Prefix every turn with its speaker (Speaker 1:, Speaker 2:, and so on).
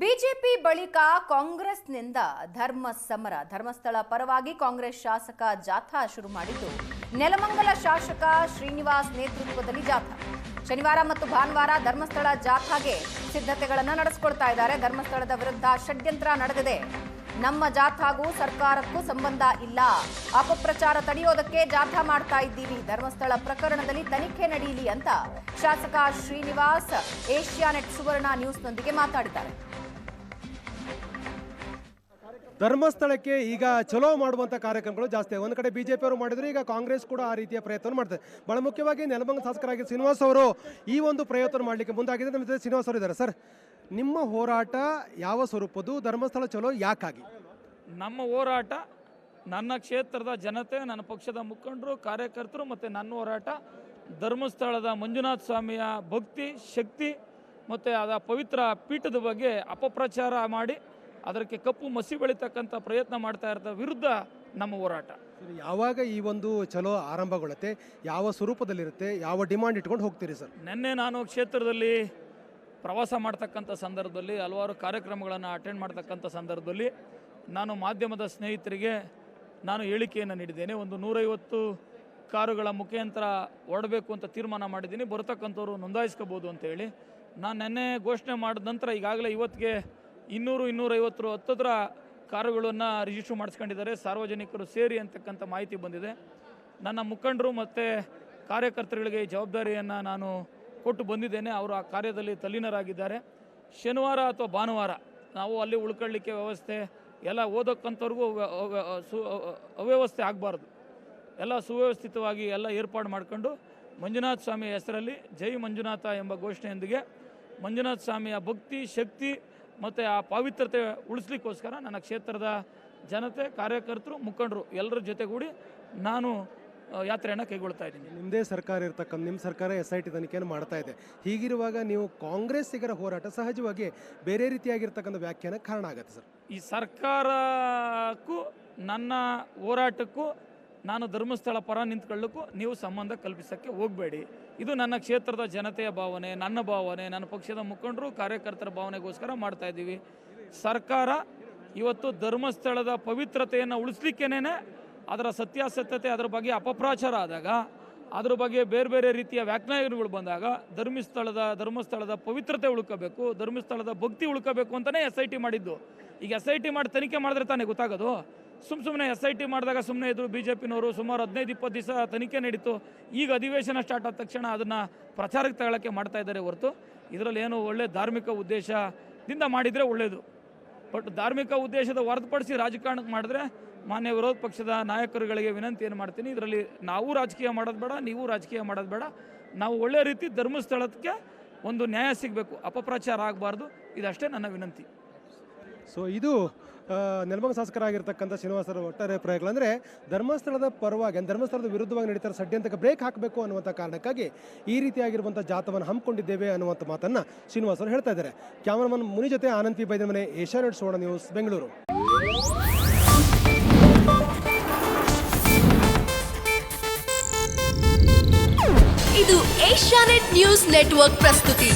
Speaker 1: BJP ಬಳಿಕ ಕಾಂಗ್ರೆಸ್ನಿಂದ ಧರ್ಮ ಸಮರ, ಧರ್ಮಸ್ಥಳ ಪರವಾಗಿ ಕಾಂಗ್ರೆಸ್ ಶಾಸಕ ಜಾಥಾ ಶುರು ಮಾಡಿದ್ದು, ನೆಲಮಂಗಲ ಶಾಸಕ ಶ್ರೀನಿವಾಸ್ ನೇತೃತ್ವದಲ್ಲಿ ಜಾಥಾ. ಶನಿವಾರ ಮತ್ತು ಭಾನುವಾರ ಧರ್ಮಸ್ಥಳ ಜಾಥಾಗೆ ಸಿದ್ಧತೆಗಳನ್ನು ನಡೆಸಿಕೊಳ್ತಾ ಇದ್ದಾರೆ. ಧರ್ಮಸ್ಥಳದ ವಿರುದ್ಧ ಷಡ್ಯಂತ್ರ ನಡೆದಿದೆ. ನಮ್ಮ ಜಾಥಾಗೂ ಸರ್ಕಾರಕ್ಕೂ ಸಂಬಂಧ ಇಲ್ಲ. ಅಪಪ್ರಚಾರ ತಡೆಯೋದಕ್ಕೆ ಜಾಥಾ ಮಾಡ್ತಾ ಇದ್ದೀವಿ. ಧರ್ಮಸ್ಥಳ ಪ್ರಕರಣದಲ್ಲಿ ತನಿಖೆ ನಡೆಯಲಿ ಅಂತ ಶಾಸಕ ಶ್ರೀನಿವಾಸ್ ಏಷ್ಯಾನೆಟ್ ಸುವರ್ಣ ನ್ಯೂಸ್ನೊಂದಿಗೆ ಮಾತಾಡಿದ್ದಾರೆ.
Speaker 2: ಧರ್ಮಸ್ಥಳಕ್ಕೆ ಈಗ ಚಲೋ ಮಾಡುವಂಥ ಕಾರ್ಯಕ್ರಮಗಳು ಜಾಸ್ತಿ. ಒಂದು ಕಡೆ ಬಿ ಜೆ ಅವರು ಮಾಡಿದ್ರು, ಈಗ ಕಾಂಗ್ರೆಸ್ ಕೂಡ ಆ ರೀತಿಯ ಪ್ರಯತ್ನ ಮಾಡ್ತಾರೆ ಬಹಳ ಮುಖ್ಯವಾಗಿ ನೆಲಮಂಗ ಶಾಸಕರಾಗಿ ಶ್ರೀನಿವಾಸ್ ಅವರು ಈ ಒಂದು ಪ್ರಯತ್ನ ಮಾಡಲಿಕ್ಕೆ ಮುಂದಾಗಿದೆ ನಮ್ಮ ಜೊತೆ ಶ್ರೀನಿವಾಸ್ ಅವರು ಇದ್ದಾರೆ. ಸರ್, ನಿಮ್ಮ ಹೋರಾಟ ಯಾವ ಸ್ವರೂಪದ್ದು? ಧರ್ಮಸ್ಥಳ ಚಲೋ ಯಾಕಾಗಿ?
Speaker 3: ನಮ್ಮ ಹೋರಾಟ ನನ್ನ ಕ್ಷೇತ್ರದ ಜನತೆ, ನನ್ನ ಪಕ್ಷದ ಮುಖಂಡರು, ಕಾರ್ಯಕರ್ತರು ಮತ್ತು ನನ್ನ ಹೋರಾಟ ಧರ್ಮಸ್ಥಳದ ಮಂಜುನಾಥ ಸ್ವಾಮಿಯ ಭಕ್ತಿ, ಶಕ್ತಿ ಮತ್ತು ಅದರ ಪವಿತ್ರ ಪೀಠದ ಬಗ್ಗೆ ಅಪಪ್ರಚಾರ ಮಾಡಿ ಅದಕ್ಕೆ ಕಪ್ಪು ಮಸಿ ಬೆಳೀತಕ್ಕಂಥ ಪ್ರಯತ್ನ ಮಾಡ್ತಾ ಇರೋದ ವಿರುದ್ಧ ನಮ್ಮ ಹೋರಾಟ.
Speaker 2: ಯಾವಾಗ ಈ ಒಂದು ಚಲೋ ಆರಂಭಗೊಳ್ಳುತ್ತೆ? ಯಾವ ಸ್ವರೂಪದಲ್ಲಿರುತ್ತೆ? ಯಾವ ಡಿಮಾಂಡ್ ಇಟ್ಕೊಂಡು ಹೋಗ್ತೀರಿ ಸರ್?
Speaker 3: ನಿನ್ನೆ ನಾನು ಕ್ಷೇತ್ರದಲ್ಲಿ ಪ್ರವಾಸ ಮಾಡ್ತಕ್ಕಂಥ ಸಂದರ್ಭದಲ್ಲಿ ಹಲವಾರು ಕಾರ್ಯಕ್ರಮಗಳನ್ನು ಅಟೆಂಡ್ ಮಾಡ್ತಕ್ಕಂಥ ಸಂದರ್ಭದಲ್ಲಿ ನಾನು ಮಾಧ್ಯಮದ ಸ್ನೇಹಿತರಿಗೆ ನಾನು ಹೇಳಿಕೆಯನ್ನು ನೀಡಿದ್ದೇನೆ. ಒಂದು ನೂರೈವತ್ತು ಕಾರುಗಳ ಮುಖಾಂತರ ಹೊರಡಬೇಕು ಅಂತ ತೀರ್ಮಾನ ಮಾಡಿದ್ದೀನಿ. ಬರತಕ್ಕಂಥವ್ರು ನೋಂದಾಯಿಸ್ಕೋಬೋದು ಅಂತ ಹೇಳಿ. ನಾನು ನಿನ್ನೆ ಘೋಷಣೆ ಮಾಡಿದ ನಂತರ ಈಗಾಗಲೇ ಇವತ್ತಿಗೆ ಇನ್ನೂರು, ಇನ್ನೂರೈವತ್ತು, ಹತ್ತತ್ರ ಕಾರುಗಳನ್ನು ರಿಜಿಸ್ಟ್ರ್ ಮಾಡಿಸ್ಕೊಂಡಿದ್ದಾರೆ. ಸಾರ್ವಜನಿಕರು ಸೇರಿ ಅಂತಕ್ಕಂಥ ಮಾಹಿತಿ ಬಂದಿದೆ. ನನ್ನ ಮುಖಂಡರು ಮತ್ತು ಕಾರ್ಯಕರ್ತರುಗಳಿಗೆ ಈ ಜವಾಬ್ದಾರಿಯನ್ನು ನಾನು ಕೊಟ್ಟು ಬಂದಿದ್ದೇನೆ. ಅವರು ಆ ಕಾರ್ಯದಲ್ಲಿ ತಲ್ಲೀನರಾಗಿದ್ದಾರೆ. ಶನಿವಾರ ಅಥವಾ ಭಾನುವಾರ ನಾವು ಅಲ್ಲಿ ಉಳ್ಕೊಳ್ಳಿಕ್ಕೆ ವ್ಯವಸ್ಥೆ, ಎಲ್ಲ ಓದಕ್ಕಂಥವ್ರಿಗೂ ಸು- ಅವ್ಯವಸ್ಥೆ ಆಗಬಾರ್ದು. ಎಲ್ಲ ಸುವ್ಯವಸ್ಥಿತವಾಗಿ ಎಲ್ಲ ಏರ್ಪಾಡು ಮಾಡ್ಕೊಂಡು ಮಂಜುನಾಥ ಸ್ವಾಮಿಯ ಹೆಸರಲ್ಲಿ ಜೈ ಮಂಜುನಾಥ ಎಂಬ ಘೋಷಣೆಯೊಂದಿಗೆ ಮಂಜುನಾಥ ಸ್ವಾಮಿಯ ಭಕ್ತಿ, ಶಕ್ತಿ ಮತ್ತು ಆ ಪಾವಿತ್ರತೆ ಉಳಿಸ್ಲಿಕ್ಕೋಸ್ಕರ ನನ್ನ ಕ್ಷೇತ್ರದ ಜನತೆ ಕಾರ್ಯಕರ್ತರು ಮುಖಂಡರು ಎಲ್ಲರ ಜೊತೆಗೂಡಿ ನಾನು ಯಾತ್ರೆಯನ್ನು ಕೈಗೊಳ್ತಾ ಇದ್ದೀನಿ.
Speaker 2: ನಿಮ್ಮದೇ ಸರ್ಕಾರ ಇರ್ತಕ್ಕಂಥ ನಿಮ್ಮ ಸರ್ಕಾರ ಎಸ್ ಐ ಟಿ ತನಿಖೆಯನ್ನು ಮಾಡ್ತಾ ಇದೆ. ಹೀಗಿರುವಾಗ ನೀವು ಕಾಂಗ್ರೆಸ್ಸಿಗರ ಹೋರಾಟ ಸಹಜವಾಗಿ ಬೇರೆ ರೀತಿಯಾಗಿರ್ತಕ್ಕಂಥ ವ್ಯಾಖ್ಯಾನಕ್ಕೆ ಕಾರಣ ಆಗುತ್ತೆ ಸರ್.
Speaker 3: ಈ ಸರ್ಕಾರಕ್ಕೂ ನನ್ನ ಹೋರಾಟಕ್ಕೂ ನಾನು ಧರ್ಮಸ್ಥಳ ಪರ ನಿಂತ್ಕೊಳ್ಳಕ್ಕೂ ನೀವು ಸಂಬಂಧ ಕಲ್ಪಿಸೋಕ್ಕೆ ಹೋಗಬೇಡಿ. ಇದು ನನ್ನ ಕ್ಷೇತ್ರದ ಜನತೆಯ ಭಾವನೆ, ನನ್ನ ಭಾವನೆ, ನನ್ನ ಪಕ್ಷದ ಮುಖಂಡರು, ಕಾರ್ಯಕರ್ತರ ಭಾವನೆಗೋಸ್ಕರ ಮಾಡ್ತಾ ಇದ್ದೀವಿ. ಸರ್ಕಾರ ಇವತ್ತು ಧರ್ಮಸ್ಥಳದ ಪವಿತ್ರತೆಯನ್ನು ಉಳಿಸ್ಲಿಕ್ಕೇನೆ ಅದರ ಸತ್ಯಾಸತ್ಯತೆ, ಅದರ ಬಗ್ಗೆ ಅಪಪ್ರಚಾರ ಆದಾಗ, ಅದ್ರ ಬಗ್ಗೆ ಬೇರೆ ಬೇರೆ ರೀತಿಯ ವ್ಯಾಖ್ಯಾನಗಳು ಬಂದಾಗ, ಧರ್ಮಸ್ಥಳದ ಧರ್ಮಸ್ಥಳದ ಪವಿತ್ರತೆ ಉಳ್ಕೋಬೇಕು, ಧರ್ಮಸ್ಥಳದ ಭಕ್ತಿ ಉಳ್ಕೋಬೇಕು ಅಂತಲೇ ಎಸ್ ಐ ಟಿ ಮಾಡಿದ್ದು. ಈಗ ಎಸ್ ಐ ಟಿ ಮಾಡಿ ತನಿಖೆ ಮಾಡಿದ್ರೆ ತಾನೇ ಗೊತ್ತಾಗೋದು? ಸುಮ್ಮ ಸುಮ್ಮನೆ ಎಸ್ ಐ ಟಿ ಮಾಡಿದಾಗ ಸುಮ್ಮನೆ ಇದ್ರು ಬಿ ಜೆ ಪಿನವರು ಸುಮಾರು ಹದಿನೈದು, ಇಪ್ಪತ್ತು ದಿವಸ ತನಿಖೆ ನಡೀತು. ಈಗ ಅಧಿವೇಶನ ಸ್ಟಾರ್ಟ್ ಆದ ತಕ್ಷಣ ಅದನ್ನು ಪ್ರಚಾರಕ್ಕೆ ತಗೊಳ್ಳೋಕ್ಕೆ ಮಾಡ್ತಾ ಇದ್ದಾರೆ ಹೊರತು. ಇದರಲ್ಲಿ ಏನು ಒಳ್ಳೆ ಧಾರ್ಮಿಕ ಉದ್ದೇಶದಿಂದ ಮಾಡಿದರೆ ಒಳ್ಳೆಯದು ಬಟ್ ಧಾರ್ಮಿಕ ಉದ್ದೇಶದ ಹೊರತುಪಡಿಸಿ ರಾಜಕಾರಣಕ್ಕೆ ಮಾಡಿದ್ರೆ ಮಾನ್ಯ ವಿರೋಧ ಪಕ್ಷದ ನಾಯಕರುಗಳಿಗೆ ವಿನಂತಿ ಏನು ಮಾಡ್ತೀನಿ, ಇದರಲ್ಲಿ ನಾವು ರಾಜಕೀಯ ಮಾಡೋದು ಬೇಡ, ನೀವು ರಾಜಕೀಯ ಮಾಡೋದು ಬೇಡ. ನಾವು ಒಳ್ಳೆ ರೀತಿ ಧರ್ಮಸ್ಥಳಕ್ಕೆ ಒಂದು ನ್ಯಾಯ ಸಿಗಬೇಕು. ಅಪಪ್ರಚಾರ ಆಗಬಾರ್ದು. ಇದಷ್ಟೇ ನನ್ನ ವಿನಂತಿ.
Speaker 2: ಸೊ ಇದು ನೆಲಮಂಗ ಶಾಸಕರಾಗಿರ್ತಕ್ಕಂಥ ಶ್ರೀನಿವಾಸರ ಒಟ್ಟಾರೆ ಪ್ರಯೋಗಗಳು. ಅಂದರೆ ಧರ್ಮಸ್ಥಳದ ಪರವಾಗಿ ಧರ್ಮಸ್ಥಳದ ವಿರುದ್ಧವಾಗಿ ನಡೀತಾರೆ ಸಡ್ಯಂತಕ್ಕೆ ಬ್ರೇಕ್ ಹಾಕಬೇಕು ಅನ್ನುವಂಥ ಕಾರಣಕ್ಕಾಗಿ ಈ ರೀತಿಯಾಗಿರುವಂಥ ಜಾತವನ್ನು ಹಮ್ಮಿಕೊಂಡಿದ್ದೇವೆ ಅನ್ನುವಂಥ ಮಾತನ್ನು ಶ್ರೀನಿವಾಸರು ಹೇಳ್ತಾ ಇದ್ದಾರೆ. ಕ್ಯಾಮರಾಮನ್ ಮುನಿ ಜೊತೆ ಆನಂದ್ ಪಿ ಮನೆ ಏಷ್ಯಾನೆಟ್ ಸೋಣ ನ್ಯೂಸ್, ಬೆಂಗಳೂರು.
Speaker 4: ಇದು ಏಷ್ಯಾನೆಟ್ ನ್ಯೂಸ್ ನೆಟ್ವರ್ಕ್ ಪ್ರಸ್ತುತಿ.